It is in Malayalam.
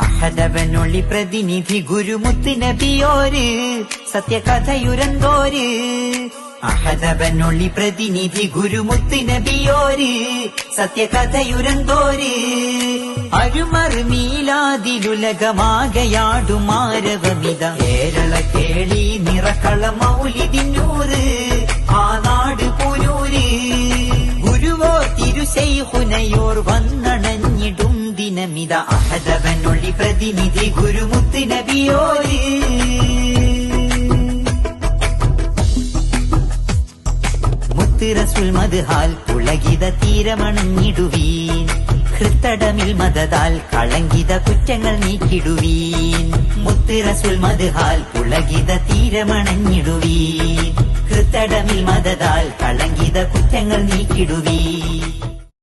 അഹദവനൊളി പ്രതിനിധി ഗുരുമുത്ത് നബിയോര് സത്യകഥയുരന്തോര്. അഹദവനൊളി പ്രതിനിധി ഗുരുമുത്ത് നബിയോര് സത്യകഥയുരന്തോര്. അരുമറ് മീലാതിലുലകമാകയാടുമാരവമിത കേരള കേളി നിറക്കള മൗലിതിന്നൂറ് ആ നാട് പുനൂര് ഗുരുവോ തിരുശൈഹുനയോർ വന്നണഞ്ഞിടും ദിനമിത. അഹദവനൊളി പ്രതിനിധി ഗുരുമുത്ത് നബിയോര്. റസുൽ മദ്ഹാൽ പുളകിത തീരമണഞ്ഞിടുവീൻ. ഹൃത്തടമിൽ മതതാൽ കളങ്കിത കുറ്റങ്ങൾ നീക്കിടുവീൻ. മുത്തുറസുൽ മദ്ഹാൽ പുളകിത തീരമണഞ്ഞിടുവീൻ. ഹൃത്തടമിൽ മതതാൽ കളങ്കിത കുറ്റങ്ങൾ നീക്കിടുവീൻ.